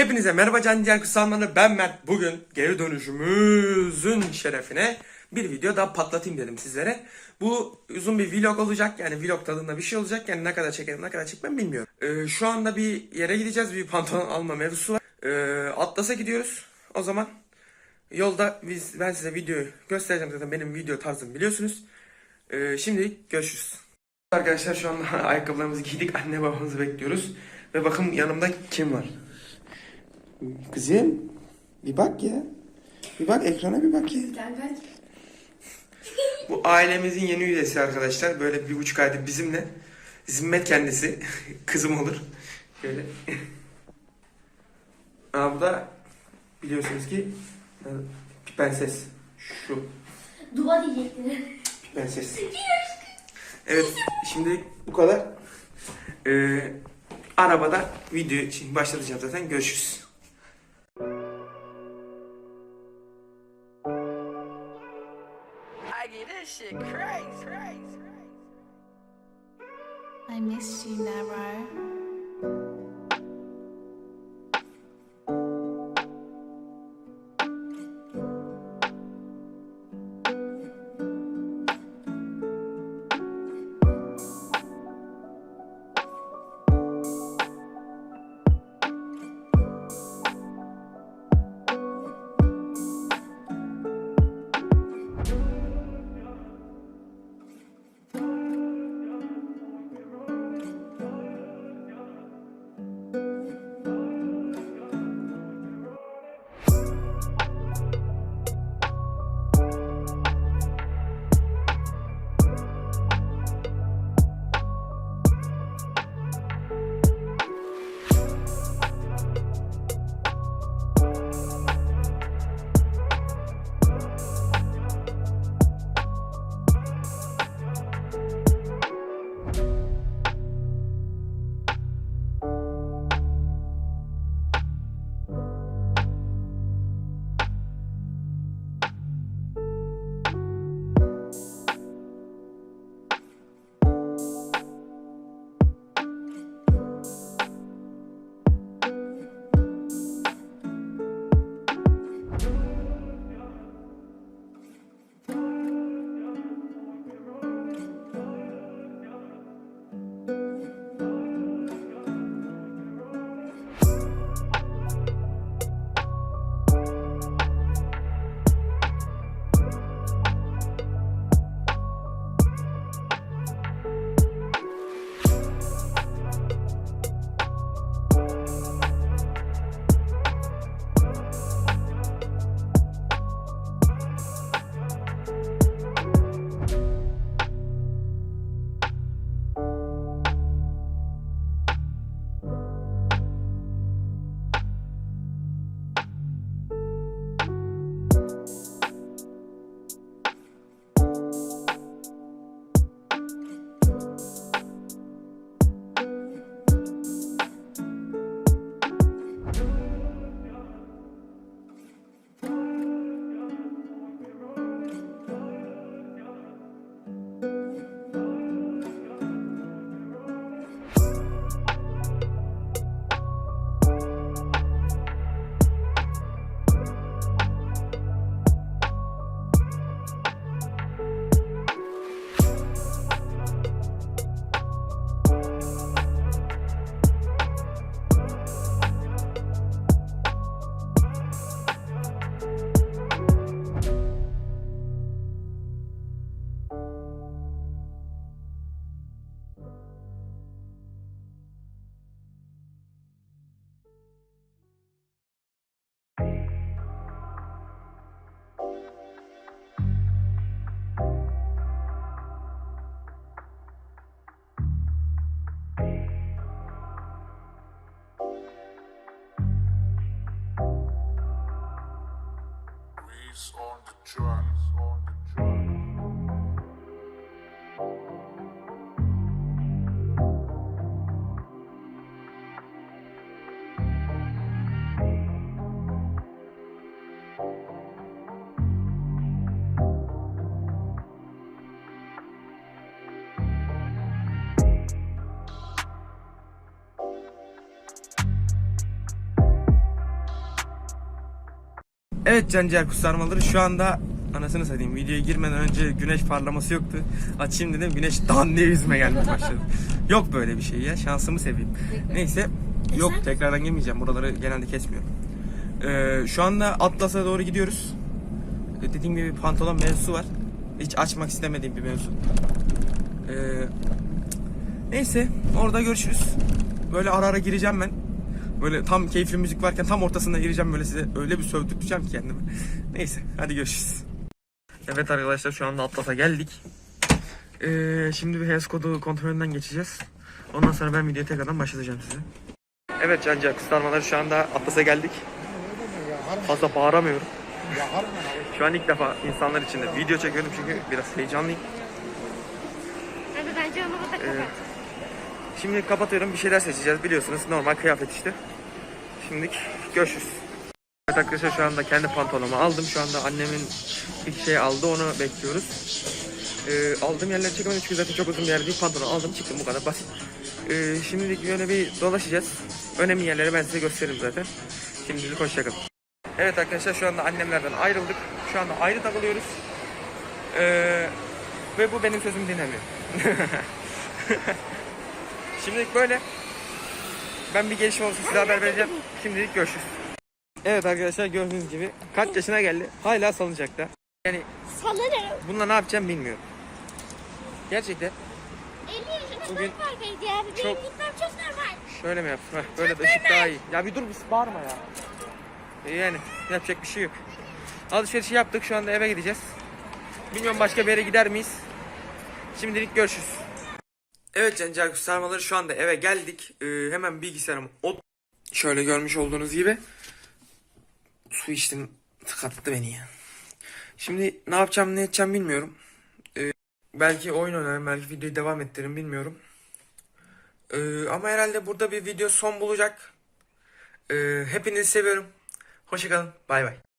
Hepinize merhaba Can Diğer Kutsalmanı ben Mert. Bugün geri dönüşümüzün şerefine bir video daha patlatayım dedim sizlere. Bu uzun bir vlog olacak yani vlog tadında bir şey olacak yani ne kadar çekerim ne kadar çekmem bilmiyorum. Ee, şu anda bir yere gideceğiz bir pantolon alma mevzusu var. Ee, Atlas'a gidiyoruz o zaman. Yolda biz, ben size videoyu göstereceğim zaten benim video tarzım biliyorsunuz. Ee, şimdi görüşürüz. Arkadaşlar şu anda ayakkabılarımızı giydik anne babamızı bekliyoruz. Ve bakın yanımda kim var? Kızım bir bak ya. Bir bak ekrana bir bak ya. Bu ailemizin yeni üyesi arkadaşlar. Böyle bir buçuk aydır bizimle. Zimmet kendisi. Kızım olur. Şöyle. Aa, bu da biliyorsunuz ki e, Pipenses. Şu Duva diyecektin. Pipenses. Evet şimdi bu kadar. Ee, arabada video için başlatacağım zaten. Görüşürüz. Shit crazy, crazy. I miss you, Nero. Waves on the track. Evet Canciğer kusarmaları şu anda anasını satayım videoya girmeden önce güneş parlaması yoktu. Açayım dedim güneş dan diye yüzüme gelmeye başladı. Yok böyle bir şey ya şansımı seveyim. Neyse yok tekrardan girmeyeceğim buraları genelde kesmiyorum. Ee, şu anda Atlas'a doğru gidiyoruz. Ee, Dediğim gibi pantolon mevzusu var. Hiç açmak istemediğim bir mevzu. Ee, neyse orada görüşürüz. Böyle ara ara gireceğim ben. Böyle tam keyifli müzik varken tam ortasında gireceğim böyle size öyle bir sövdürteceğim ki kendimi. Neyse hadi görüşürüz. Evet arkadaşlar şu anda Atlas'a geldik. Ee, şimdi bir HES kodu kontrolünden geçeceğiz. Ondan sonra ben videoya tekrardan başlatacağım size. Evet Cancı kısıtlanmaları şu anda Atlas'a geldik. Fazla bağıramıyorum. Şu an ilk defa insanlar içinde video çekiyorum çünkü biraz heyecanlıyım. Hadi bence onu burada kapat. Şimdi kapatıyorum bir şeyler seçeceğiz biliyorsunuz normal kıyafet işte. Şimdilik görüşürüz. Evet arkadaşlar şu anda kendi pantolonumu aldım. Şu anda annemin ilk şey aldı onu bekliyoruz. Ee, aldığım yerleri çekemedim çünkü zaten çok uzun bir yer değil. Pantolon aldım çıktım bu kadar basit. Ee, şimdilik böyle bir dolaşacağız. Önemli yerleri ben size gösteririm zaten. Şimdilik hoşçakalın. Evet arkadaşlar şu anda annemlerden ayrıldık. Şu anda ayrı takılıyoruz. Ee, ve bu benim sözümü dinlemiyor. Şimdilik böyle. Ben bir gelişme olursa size haber vereceğim. Şimdilik görüşürüz. Evet arkadaşlar gördüğünüz gibi kaç yaşına geldi hala salıncakta. Yani Sanırım bununla ne yapacağım bilmiyorum. Gerçekten 50 yaşında Bugün var belki yani. Benim çok- gitmem çok normal. şöyle mi yaptım? Heh, böyle de ışık daha iyi. Ya bir dur bir bağırma ya. E Yani yapacak bir şey yok. Alışverişi yaptık şu anda eve gideceğiz. Bilmiyorum başka bir yere gider miyiz? Şimdilik görüşürüz. Evet Cancel sarmaları şu anda eve geldik. Ee, hemen bilgisayarımı ot. Şöyle görmüş olduğunuz gibi. Su içtim tıkattı beni ya. Şimdi ne yapacağım ne edeceğim bilmiyorum. Ee, belki oyun oynarım belki videoyu devam ettiririm bilmiyorum. Ee, ama herhalde burada bir video son bulacak. Ee, hepinizi seviyorum. Hoşçakalın. Bay bay.